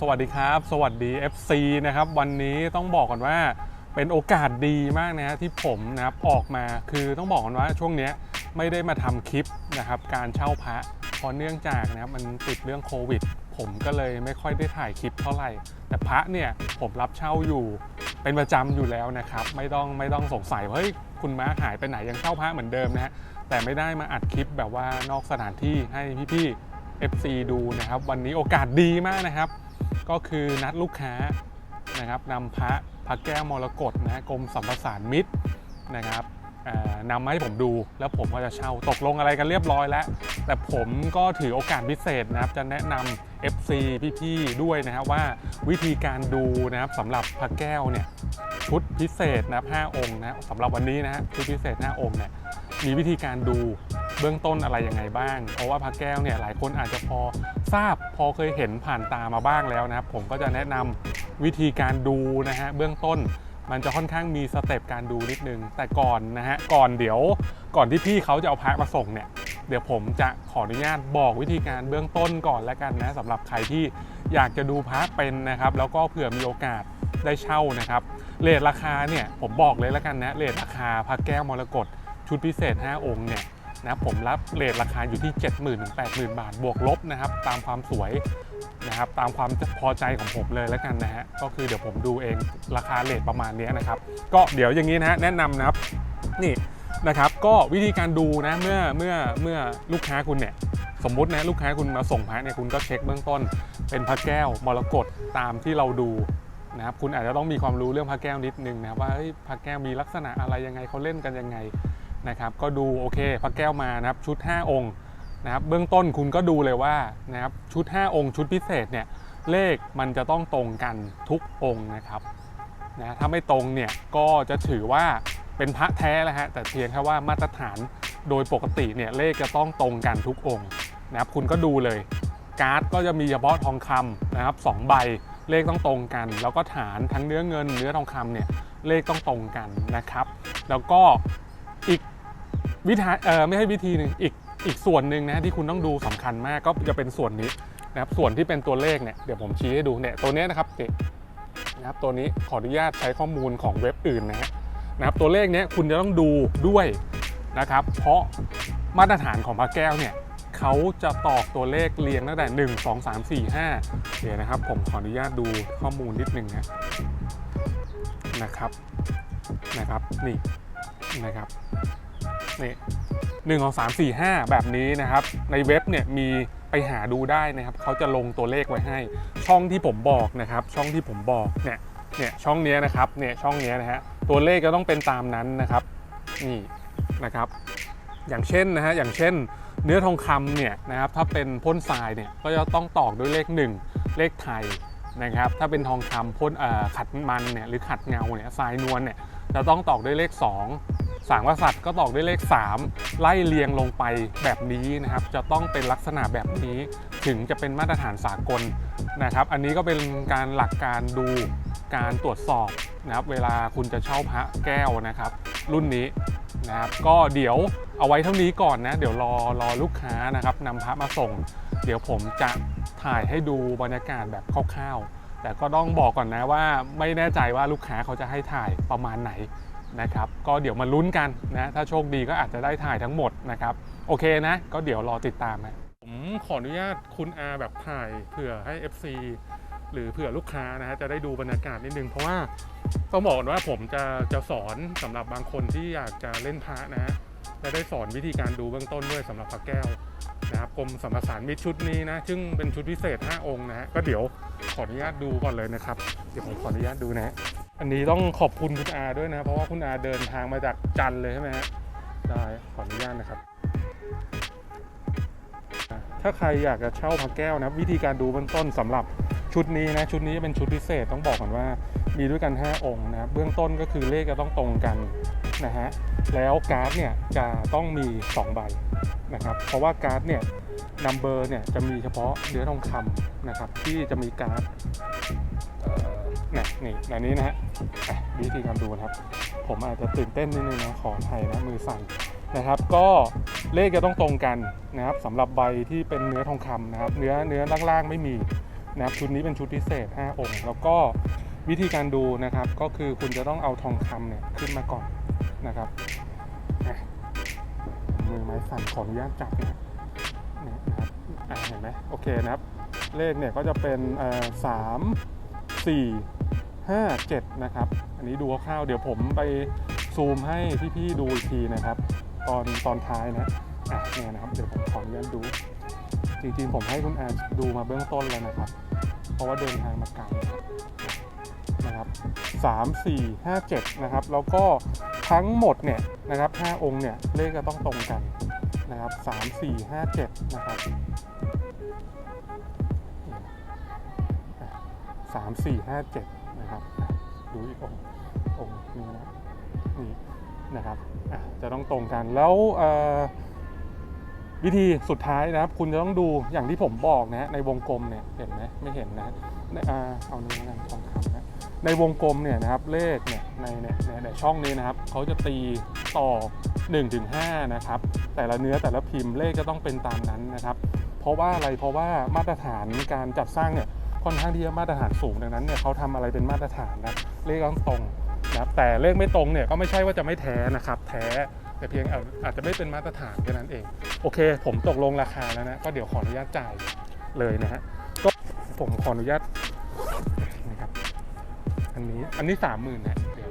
สวัสดีครับ สวัสดี FC นะครับ วันนี้ต้องบอกก่อนว่าเป็นโอกาสดีมากนะฮะที่ผมนะครับออกมาคือต้องบอกก่อนว่าช่วงนี้ไม่ได้มาทำคลิปนะครับการเช่าพระเพราะเนื่องจากนะครับมันติดเรื่องโควิด ผมก็เลยไม่ค่อยได้ถ่ายคลิปเท่าไหร่ แต่พระเนี่ยผมรับเช่าอยู่เป็นประจำอยู่แล้วนะครับ ไม่ต้องไม่ต้องสงสัยว่าเฮ้ยคุณม้าหายไปไหนยังเช่าพระเหมือนเดิมนะฮะแต่ไม่ได้มาอัดคลิปแบบว่านอกสถานที่ให้พี่ๆ FC ดูนะครับ วันนี้โอกาสดีมากนะครับ ก็คือนัดลูกค้านะครับนำพระพระแก้วมรกตนะกรมสัมปทานมิตรนะครับนำมาให้ผมดูแล้วผมก็จะเช่าตกลงอะไรกันเรียบร้อยแล้ว แต่ผมก็ถือโอกาสพิเศษนะครับ จะแนะนำ FC พี่ๆด้วยนะครับว่าวิธีการดูนะครับสำหรับพระแก้วเนี่ยชุดพิเศษนะครับ5องค์นะสำหรับวันนี้นะฮะชุดพิเศษ 5 องค์เนี่ยมีวิธีการดู เบื้องต้นอะไรยังไงบ้าง เพราะว่าพระแก้วเนี่ยหลายคนอาจจะพอทราบพอเคยเห็นผ่านตามาบ้างแล้วนะครับ ผมก็จะแนะนำวิธีการดูนะฮะเบื้องต้นมันจะค่อนข้างมีสเต็ปการดูนิดนึง แต่ก่อนนะฮะก่อนเดี๋ยวก่อนที่พี่เขาจะเอาพระมาส่งเนี่ยเดี๋ยวผมจะขออนุญาตบอกวิธีการเบื้องต้นก่อนแล้วกันนะสำหรับใครที่อยากจะดูพระเป็นนะครับ แล้วก็เผื่อมีโอกาสได้เช่านะครับเลทราคาเนี่ยผมบอกเลยแล้วกันนะเลทราคาพระแก้วมรกตชุดพิเศษ 5 องค์เนี่ย นะผมรับเลทราคาอยู่ที่ 70,000ถึง80,000 บาท บวกลบนะครับ ตามความสวยนะครับ ตามความพอใจของผมเลยแล้วกันนะฮะ ก็คือเดี๋ยวผมดูเองราคาเลทประมาณนี้นะครับ ก็เดี๋ยวอย่างนี้นะฮะแนะนำนะครับ นี่นะครับ ก็วิธีการดูนะเมื่อเมื่อเมื่อลูกค้าคุณเนี่ยสมมตินะลูกค้าคุณมาส่งพระเนี่ยคุณก็เช็คเบื้องต้น เป็นพระแก้วมรกตตามที่เราดูนะครับคุณอาจจะต้องมีความรู้เรื่องพระแก้วนิดนึงนะครับว่าเฮ้ยพระแก้วมีลักษณะอะไรยังไงเขาเล่นกันยังไง นะครับก็ดูโอเคพระแก้วมานะครับชุด 5 องค์นะครับเบื้องต้นคุณก็ดูเลยว่านะครับชุด 5 องค์ชุดพิเศษเนี่ยเลขมันจะต้องตรงกันทุกองค์นะครับนะถ้าไม่ตรงเนี่ยก็จะถือว่าเป็นพระแท้แล้วฮะแต่เพียงแค่ว่ามาตรฐานโดยปกติเนี่ยเลขจะต้องตรงกันทุกองค์นะครับคุณก็ดูเลยการ์ดก็จะมีเฉพาะทองคำนะครับสองใบเลขต้องตรงกัน แล้วก็ฐานทั้งเนื้อเงินเนื้อทองคำเนี่ยเลขต้องตรงกันนะครับ แล้วก็อีก วิธีเออไม่ใช่วิธีหนึ่งอีกอีกส่วนหนึ่งนะที่คุณต้องดูสำคัญมากก็จะเป็นส่วนนี้นะครับส่วนที่เป็นตัวเลขเนี่ยเดี๋ยวผมชี้ให้ดูเนี่ยตัวนี้นะครับนี่นะครับตัวนี้ขออนุญาตใช้ข้อมูลของเว็บอื่นนะฮะนะครับตัวเลขเนี้ยคุณจะต้องดูด้วยนะครับ เพราะมาตรฐานของพระแก้วเนี่ยเขาจะตอกตัวเลขเรียงตั้งแต่ 1 2 3 4 5เดี๋ยวนะครับ ผมขออนุญาตดูข้อมูลนิดนึงนะนะครับนะครับนี่นะครับ นี่หนึ่งสองสามสี่ห้าแบบนี้นะครับ ในเว็บเนี่ยมีไปหาดูได้นะครับเขาจะลงตัวเลขไว้ให้ ช่องที่ผมบอกนะครับ ช่องที่ผมบอกเนี่ยเนี่ยช่องนี้นะครับเนี่ยช่องนี้นะฮะตัวเลขก็ต้องเป็นตามนั้นนะครับนี่นะครับ อย่างเช่นนะฮะอย่างเช่น เนื้อทองคำเนี่ยนะครับถ้าเป็นพ่นทรายเนี่ยก็จะต้องตอกด้วยเลข 1 เลขไทยนะครับ ถ้าเป็นทองคำพ่นขัดมันเนี่ยหรือขัดเงาเนี่ยทรายนวลเนี่ยจะต้องตอกด้วยเลข 2 สางกษัตริย์ก็ตอกด้วยเลข 3 ไล่เรียงลงไปแบบนี้นะครับ จะต้องเป็นลักษณะแบบนี้ถึงจะเป็นมาตรฐานสากลนะครับ อันนี้ก็เป็นการหลักการดูการตรวจสอบนะครับเวลาคุณจะเช่าพระแก้วนะครับ รุ่นนี้นะครับก็เดี๋ยวเอาไว้เท่านี้ก่อนนะเดี๋ยวรอรอลูกค้านะครับนำพระมาส่ง เดี๋ยวผมจะถ่ายให้ดูบรรยากาศแบบคร่าวๆแต่ก็ต้องบอกก่อนนะว่าไม่แน่ใจว่าลูกค้าเขาจะให้ถ่ายประมาณไหน นะครับ ก็เดี๋ยวมาลุ้นกันนะ ถ้าโชคดีก็อาจจะได้ถ่ายทั้งหมดนะครับ โอเคนะ ก็เดี๋ยวรอติดตามนะผมขออนุญาตคุณอาแบบถ่ายเผื่อให้ FC หรือเผื่อลูกค้านะฮะจะได้ดูบรรยากาศนิดนึง เพราะว่าต้องบอกก่อนว่าผมจะจะสอนสำหรับบางคนที่อยากจะเล่นพระนะฮะจะได้สอนวิธีการดูเบื้องต้นด้วยสำหรับพระแก้วนะครับกรมสัมปทานมิตรชุดนี้นะซึ่งเป็นชุดพิเศษ 5 องค์นะฮะก็เดี๋ยวขออนุญาตดูก่อนเลยนะครับ เดี๋ยวผมขออนุญาตดูนะฮะ อันนี้ต้องขอบคุณคุณอาด้วยนะ เพราะว่าคุณอาเดินทางมาจากจันเลยใช่ไหมฮะได้ขออนุญาตนะครับ ถ้าใครอยากจะเช่าพระแก้วนะ วิธีการดูเบื้องต้นสำหรับชุดนี้นะชุดนี้เป็นชุดพิเศษต้องบอกก่อนว่ามีด้วยกัน 5 องค์นะครับเบื้องต้นก็คือเลขจะต้องตรงกันนะฮะแล้วการ์ดเนี่ยจะต้องมี 2 ใบนะครับเพราะว่าการ์ดเนี่ย นัมเบอร์เนี่ยจะมีเฉพาะเนื้อทองคำนะครับ ที่จะมีการเนี่ยนี่อันนี้นะฮะวิธีการดูนะครับ ผมอาจจะตื่นเต้นนิดนึงนะขออภัยนะมือสั่นนะครับ ก็เลขจะต้องตรงกันนะครับสำหรับใบที่เป็นเนื้อทองคำนะครับ เนื้อเนื้อล่างๆไม่มีนะครับชุดนี้เป็นชุดพิเศษ 5 องค์ แล้วก็วิธีการดูนะครับ ก็คือคุณจะต้องเอาทองคำเนี่ยขึ้นมาก่อนนะครับมือไม้สั่นขออนุญาตจับนะ ไหมโอเคนะครับ เลขเนี่ยก็จะเป็นสามสี่ห้าเจ็ดนะครับ อันนี้ดูคร่าวๆเดี๋ยวผมไปซูมให้พี่ๆดูอีกทีนะครับ ตอนตอนท้ายนะอะเนี่ยนะครับเดี๋ยวผมขออนุญาตดู จริงๆผมให้คุณแอนดูมาเบื้องต้นแล้วนะครับ เพราะว่าเดินทางมาไกลนะครับสามสี่ห้าเจ็ดนะครับ แล้วก็ทั้งหมดเนี่ยนะครับห้าองค์เนี่ยเลขจะต้องตรงกันนะครับสามสี่ห้าเจ็ดนะครับ สามสี่ห้าเจ็ดนะครับดูอีกองค์องค์นี้นะนี่นะครับจะต้องตรงกันแล้ววิธีสุดท้ายนะครับ คุณจะต้องดูอย่างที่ผมบอกนะฮะในวงกลมเนี่ยเห็นไหมไม่เห็นนะในอ่าเอานี้แล้วกันทองคำนะในวงกลมเนี่ยนะครับเลขเนี่ยในเนี่ยในช่องนี้นะครับเขาจะตีต่อ1ถึง5นะครับแต่ละเนื้อแต่ละพิมพ์เลขจะต้องเป็นตามนั้นนะครับ เพราะว่าอะไรเพราะว่ามาตรฐานการจัดสร้างเนี่ยค่อนข้างที่จะมาตรฐานสูงดังนั้นเนี่ยเขาทำอะไรเป็นมาตรฐานนะเลขต้องตรงนะครับแต่เลขไม่ตรงเนี่ยก็ไม่ใช่ว่าจะไม่แท้นะครับ แท้แต่เพียงอาจอาจจะไม่เป็นมาตรฐานแค่นั้นเอง โอเค ผมตกลงราคาแล้วนะ ก็เดี๋ยวขออนุญาตจ่ายเลยนะฮะก็ผมขออนุญาตนะครับอันนี้อันนี้สามหมื่นนะเดี๋ยว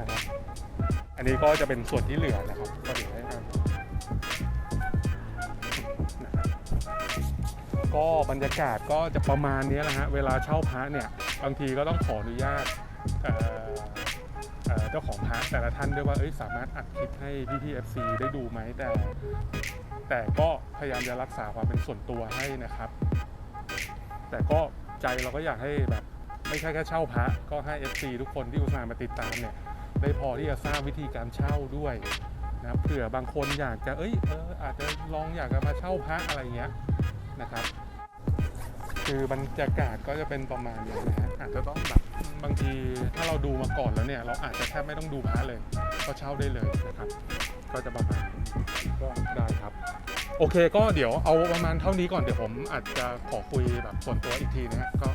นะครับอันนี้ก็จะเป็นส่วนที่เหลือนะครับ ก็บรรยากาศก็จะประมาณนี้แหละฮะเวลาเช่าพระเนี่ยบางทีก็ต้องขออนุญาตเจ้าของพร์ทแต่ละท่านด้วยว่าเอ้ยสามารถอัดคลิปให้พี่พี่เอฟซีได้ดูไหมแต่ แต่ก็พยายามจะรักษาความเป็นส่วนตัวให้นะครับ แต่ก็ใจเราก็อยากให้แบบไม่ใช่แค่เช่าพระก็ให้ FC ทุกคนที่อุตส่าห์มาติดตามเนี่ยได้พอที่จะทราบวิธีการเช่าด้วยนะเผื่อบางคนอยากจะเอ้ยเอออาจจะลองอยากจะมาเช่าพระอะไรเงี้ย นะครับ คือบรรยากาศก็จะเป็นประมาณนี้นะฮะอาจจะต้องแบบบางทีถ้าเราดูมาก่อนแล้วเนี่ย เราอาจจะแทบไม่ต้องดูพระเลย ก็เช่าได้เลยนะครับ ก็จะประมาณก็ได้ครับ โอเคก็เดี๋ยวเอาประมาณเท่านี้ก่อนเดี๋ยวผมอาจจะขอคุยแบบส่วนตัวอีกทีนะฮะก็